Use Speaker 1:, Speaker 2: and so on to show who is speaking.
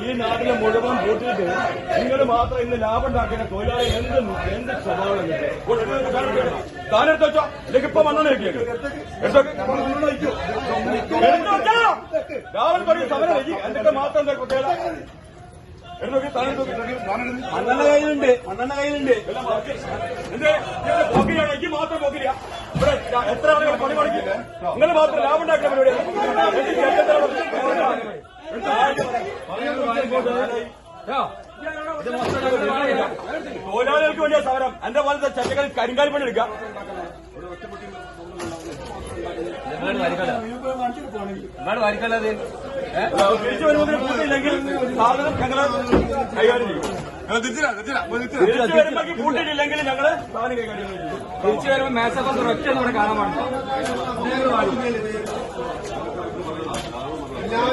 Speaker 1: ഈ നാട്ടിലെ മുഴുവൻ കൂട്ടിയിട്ട് നിങ്ങൾ മാത്രം ഇന്ന് ലാഭം ഉണ്ടാക്കിയ തൊഴിലാളി എന്ത് എന്ത് സ്വഭാവം ഇപ്പൊ മണ്ണെണ്ണ രാവിലെ പറയും സമരം എന്തൊക്കെ മാത്രം കുട്ടികളെ?
Speaker 2: മണ്ണെണ്ണ കയ്യിലുണ്ട് മണ്ണെണ്ണ കയ്യിലുണ്ട്.
Speaker 1: പോക്കിരിയാണോ? ഈ മാത്രം പോക്കിരിയാ? ഇവിടെ എത്ര ആളുകൾ പണി പണിക്കില്ല നിങ്ങൾ മാത്രം ലാഭം ഉണ്ടാക്കുന്ന പരിപാടി തൊഴിലാളികൾക്ക് വേണ്ടിയ സമരം. എന്റെ പോലത്തെ ചട്ടകൾ കരിങ്കാലി പണി എടുക്കാം തിരിച്ചു വരുമ്പോൾ പൂട്ടിയില്ലെങ്കിൽ സാധനം ഞങ്ങൾ കൈകാര്യം ചെയ്യും തിരിച്ചു വരുമ്പോൾ പൂട്ടിയിട്ടില്ലെങ്കിൽ ഞങ്ങൾ സാധനം കൈകാര്യം ചെയ്യും.
Speaker 3: തിരിച്ചു വരുമ്പോൾ മേശപ്പുറത്ത് ഒറ്റ ഇവിടെ കാണാൻ പാടില്ല.